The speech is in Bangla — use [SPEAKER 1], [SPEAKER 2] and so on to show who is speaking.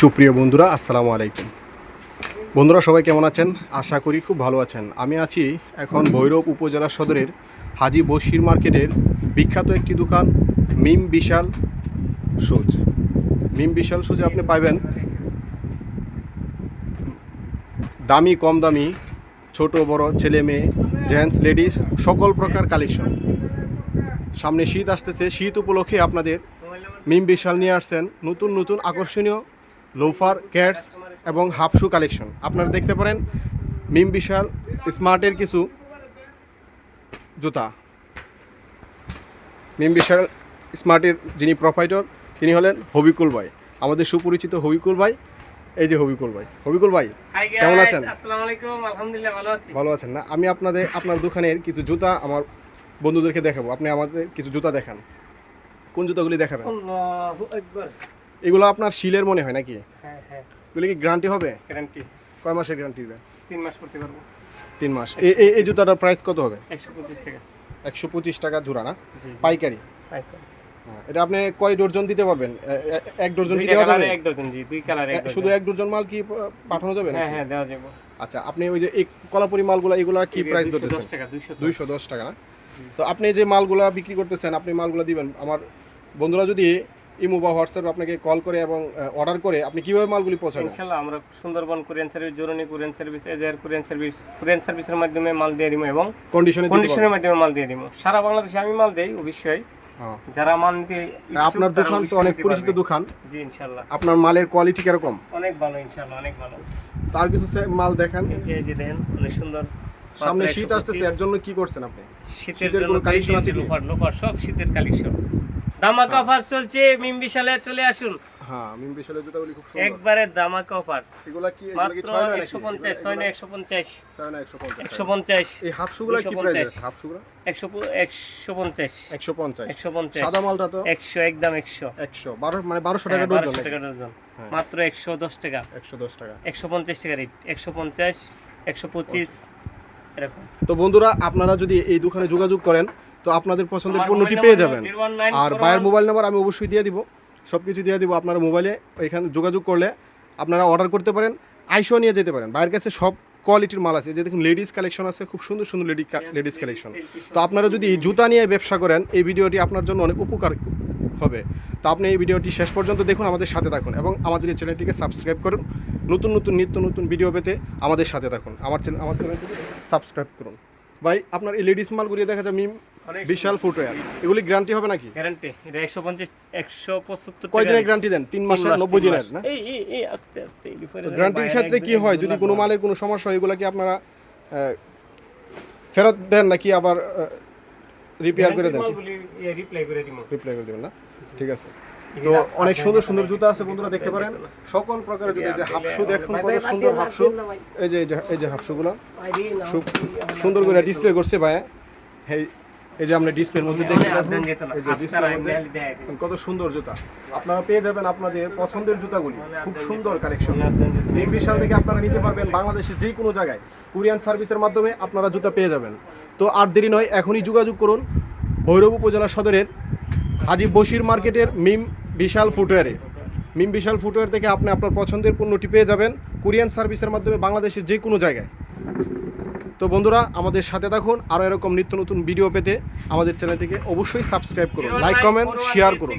[SPEAKER 1] সুপ্রিয় বন্ধুরা, আসসালামু আলাইকুম। বন্ধুরা, সবাই কেমন আছেন? আশা করি খুব ভালো আছেন। আমি আছি এখন ভৈরব উপজেলা সদরের হাজি বশির মার্কেটের বিখ্যাত একটি দোকান, মিম বিশাল সুজ মিম বিশাল সুজে আপনি পাবেন দামি, কম দামি, ছোট, বড়, ছেলে, মেয়ে, জেন্টস, লেডিস, সকল প্রকার কালেকশন। সামনে শীত আসতেছে, শীত উপলক্ষে আপনাদের মিম বিশাল নিয়ে আসছেন। নতুন নতুন আকর্ষণীয় লোফার ক্যাটস এবং হাফ শু কালেকশন। আপনারা দেখতে পারেন মিম বিশাল স্মার্টের কিছু জুতা। মিম বিশাল স্মার্টের যিনি প্রোপাইটর তিনি হলেন হবিকুল ভাই। আমাদের সুপরিচিত হবিকুল ভাই এই যে হবিকুল ভাই। হবিকুল ভাই কেমন আছেন?
[SPEAKER 2] আসসালামু আলাইকুম আলহামদুলিল্লাহ ভালো আছি।
[SPEAKER 1] ভালো আছেন না? আমি আপনাদের আপনার দোকানের কিছু জুতা আমার বন্ধুদেরকে দেখাবো। আপনি আমাদের কিছু জুতা দেখান। কোন জুতাগুলি দেখাবেন?
[SPEAKER 2] আল্লাহু আকবার।
[SPEAKER 1] এগুলো আপনার শিলের মনে হয় নাকি?
[SPEAKER 2] হ্যাঁ হ্যাঁ।
[SPEAKER 1] এগুলো কি গ্যারান্টি হবে?
[SPEAKER 2] গ্যারান্টি
[SPEAKER 1] কয় মাসের গ্যারান্টি দেবে?
[SPEAKER 2] তিন মাস করতে পারব।
[SPEAKER 1] তিন মাস। এই এই- জুতাটার প্রাইস কত হবে?
[SPEAKER 2] একশো পঁচিশ টাকা।
[SPEAKER 1] একশো পঁচিশ টাকা জোড়া না? পাইকারি?
[SPEAKER 2] আচ্ছা
[SPEAKER 1] হ্যাঁ, এটা আপনি কয় ডর্জন দিতে পারবেন? এক ডর্জন কি দেওয়া যাবে?
[SPEAKER 2] এক ডজন জি দুই কালারে এক
[SPEAKER 1] শুধু এক ডর্জন মাল কি পাঠানো যাবে না
[SPEAKER 2] হ্যাঁ হ্যাঁ দেওয়া যাবে।
[SPEAKER 1] আচ্ছা আপনি ওই যে এই কলাপুরি মালগুলো এগুলো কি প্রাইস ধরতেছেন?
[SPEAKER 2] টাকা দুইশো
[SPEAKER 1] দুইশো দশ টাকা না? তো আপনি যে মালগুলা বিক্রি করতেছেন আপনি মালগুলা দিবেন। আমার বন্ধুরা যদি ইমো বা হোয়াটসঅ্যাপে আপনাকে কল করে এবং অর্ডার করে আপনি কীভাবে মালগুলি পৌঁছাবেন?
[SPEAKER 2] ইনশাল্লাহ আমরা সুন্দরবন কোরিয়ান সার্ভিস জরুরি কোরিয়ান সার্ভিস এজার কোরিয়ান সার্ভিস কোরিয়ান সার্ভিসের মাধ্যমে মাল দিয়ে দিব এবং
[SPEAKER 1] কন্ডিশনে
[SPEAKER 2] কন্ডিশনের মাধ্যমে মাল দিয়ে দিব। সারা বাংলাদেশে আমি মাল দেই অবশ্যই।
[SPEAKER 1] হ্যাঁ।
[SPEAKER 2] যারা মাল নিতে
[SPEAKER 1] আপনার দোকান তো অনেক পরিচিত দোকান।
[SPEAKER 2] জি ইনশাল্লাহ।
[SPEAKER 1] আপনার মালের কোয়ালিটি কীরকম?
[SPEAKER 2] অনেক ভালো ইনশাল্লাহ অনেক ভালো।
[SPEAKER 1] তার কিছু মাল দেখান।
[SPEAKER 2] এই যে দেখেন অনেক সুন্দর
[SPEAKER 1] সামনে শীত
[SPEAKER 2] 125
[SPEAKER 1] আসতেছে এর জন্য কি করছেন আপনি?
[SPEAKER 2] শীতের জন্য
[SPEAKER 1] কালেকশন আছে?
[SPEAKER 2] লোফার লোফার সব শীতের কালেকশন ধামাকা অফার চলছে মিম বিশালে চলে আসুন।
[SPEAKER 1] হ্যাঁ মিম বিশালের জুতাগুলি খুব সুন্দর।
[SPEAKER 2] একবারে অফার।
[SPEAKER 1] এগুলা কি
[SPEAKER 2] মাত্র
[SPEAKER 1] ছয় নয় নাকি?
[SPEAKER 2] একশো পঞ্চাশ
[SPEAKER 1] এগুলা-
[SPEAKER 2] ছয় নয় একশো পঞ্চাশ।
[SPEAKER 1] ছয় নয় একশো পঞ্চাশ।
[SPEAKER 2] একশো পঞ্চাশ।
[SPEAKER 1] এই হাফ শুগুলা কি প্রাইস হাফ শুগুলা
[SPEAKER 2] একশো একশো পঞ্চাশ।
[SPEAKER 1] একশো পঞ্চাশ।
[SPEAKER 2] একশো
[SPEAKER 1] সাদা মালটা তো?
[SPEAKER 2] একশো একদম একশো।
[SPEAKER 1] একশো বারো মানে বারোশো টাকা
[SPEAKER 2] হ্যাঁ,
[SPEAKER 1] ডজন
[SPEAKER 2] বারোশো টাকা ডজন।
[SPEAKER 1] হ্যাঁ।
[SPEAKER 2] মাত্র একশো টাকা।
[SPEAKER 1] একশো দশ টাকা।
[SPEAKER 2] একশো পঞ্চাশ টাকা রেট একশো পঞ্চাশ একশো পঁচিশ। এরকম।
[SPEAKER 1] তো বন্ধুরা আপনারা যদি এই দোকানে যোগাযোগ করেন তো আপনাদের পছন্দের পণ্যটি পেয়ে যাবেন। আর বায়ের মোবাইল নাম্বার আমি অবশ্যই দিয়ে দিব। সব কিছু দিয়ে দিব আপনারা মোবাইলে এখানে যোগাযোগ করলে আপনারা অর্ডার করতে পারেন আইসো নিয়ে যেতে পারেন। বাইরের কাছে সব কোয়ালিটির মাল আছে। যে দেখুন লেডিস কালেকশন আছে খুব সুন্দর সুন্দর লেডি লেডিস কালেকশন তো আপনারা যদি জুতা নিয়ে ব্যবসা করেন এই ভিডিওটি আপনার জন্য অনেক উপকার হবে। তো আপনি এই ভিডিওটি শেষ পর্যন্ত দেখুন আমাদের সাথে থাকুন এবং আমাদের এই চ্যানেলটিকে সাবস্ক্রাইব করুন। নতুন নতুন নিত্য নতুন ভিডিও পেতে আমাদের সাথে থাকুন। আমার চ্যানেল আমার চ্যানেলটিকে সাবস্ক্রাইব করুন। ভাই আপনার এই লেডিস মালগুলি দেখা যায় মিম বিশাল ফুটওয়্যার এগুলি গ্যারান্টি হবে নাকি?
[SPEAKER 2] গ্যারান্টি এটা একশো পঞ্চাশ একশো পঁচাত্তর
[SPEAKER 1] কয় দিনের গ্যারান্টি দেন? তিন মাসের নব্বই দিনের না?
[SPEAKER 2] এই এই আস্তে আস্তে
[SPEAKER 1] গ্যারান্টির ক্ষেত্রে কি হয়? যদি কোনো মালের কোনো সমস্যা হয় এগুলো কি আপনারা ফেরত দেন নাকি আবার রিপেয়ার করে দেন?
[SPEAKER 2] রিপ্লাই করে দিব।
[SPEAKER 1] রিপ্লাই করে দেবেন না? ঠিক আছে। তো অনেক সুন্দর সুন্দর জুতা আছে বন্ধুরা দেখতে পারেন। সকল প্রকারের জুতা যে হাফশু দেখুন কত সুন্দর হাফশু এই যে এই যে এই যে হাফশুগুলো খুব সুন্দর করে ডিসপ্লে করছে ভাই। এই এই যে আমরা ডিসপ্লের মধ্যে দেখতে দেখুন এই যে ডিসপ্লের মধ্যে কত সুন্দর জুতা। আপনারা পেয়ে যাবেন আপনাদের পছন্দের জুতাগুলি। খুব সুন্দর কালেকশন এই বিশাল থেকে আপনারা নিতে পারবেন বাংলাদেশের যে কোনো জায়গায়। কুরিয়ান সার্ভিসের মাধ্যমে আপনারা জুতা পেয়ে যাবেন। তো আর দেরি নয় এখনই যোগাযোগ করুন ভৈরব উপজেলা সদরের হাজি বশির মার্কেটের মিম বিশাল ফুটওয়ারে। মিম বিশাল ফুটওয়্যার থেকে আপনি আপনার পছন্দের পণ্যটি পেয়ে যাবেন কুরিয়ান সার্ভিসের মাধ্যমে বাংলাদেশের যে কোনো জায়গায়। তো বন্ধুরা আমাদের সাথে থাকুন। আরও এরকম নিত্য নতুন ভিডিও পেতে আমাদের চ্যানেলটিকে অবশ্যই সাবস্ক্রাইব করুন। লাইক কমেন্ট শেয়ার করুন।